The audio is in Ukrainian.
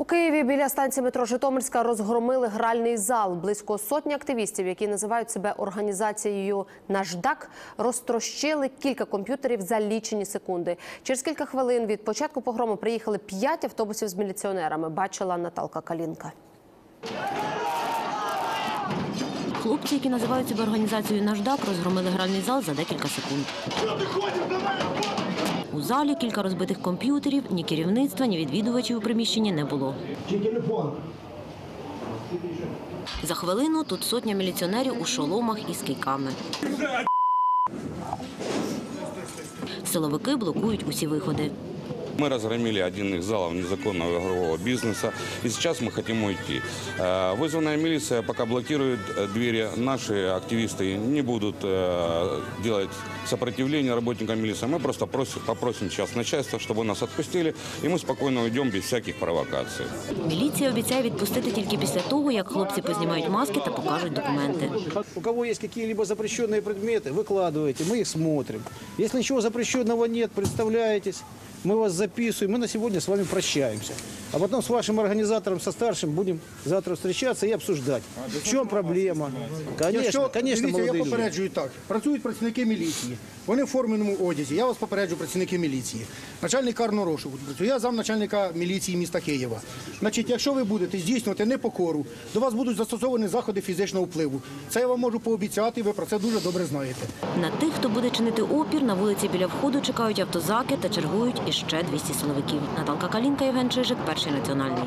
У Києві біля станції метро Житомирська розгромили гральний зал. Близько сотні активістів, які називають себе організацією Наждак, розтрощили кілька комп'ютерів за лічені секунди. Через кілька хвилин від початку погрому приїхали п'ять автобусів з міліціонерами. Бачила Наталка Калінка. Хлопці, які називають себе організацією «Наждак», розгромили гральний зал за декілька секунд. У залі кілька розбитих комп'ютерів, ні керівництва, ні відвідувачів у приміщенні не було. Чи телефон? За хвилину тут сотня міліціонерів у шоломах із кийками. Силовики блокують усі виходи. Мы разгромили один из залов незаконного игрового бизнеса, и сейчас мы хотим уйти. Э, Вызванная милиция пока блокирует э, двери. Наши активисты не будут э, делать сопротивление работникам милиции. Мы просто просим, попросим сейчас начальство, чтобы нас отпустили, и мы спокойно уйдем без всяких провокаций. Міліція обіцяє відпустити тільки після того, як хлопці познімають маски та покажуть документи. У кого есть какие-либо запрещенные предметы, выкладывайте, мы их смотрим. Если ничего запрещенного нет, представляетесь, мы вас записываем, мы на сегодня с вами прощаемся. А потом с вашим организатором, со старшим будем завтра встречаться и обсуждать. В чем проблема? Конечно, Якщо, конечно, дивіться, я молодые люди. попереджую так. Працюють працівники міліції. Вони в форменому одязі. Я вас попереджу працівники міліції. Начальник карного розшуку працює. Я замначальника міліції міста Києва. Значить, якщо ви будете здійснювати непокору, до вас будуть застосовані заходи фізичного впливу. Це я вам можу пообіцяти, ви про це дуже добре знаєте. На тих, хто буде чинити опір, на вулиці біля входу чекають автозаки та чергують іще 200 силовиків. Наталка Калінка, Євген Чижик, перший національний.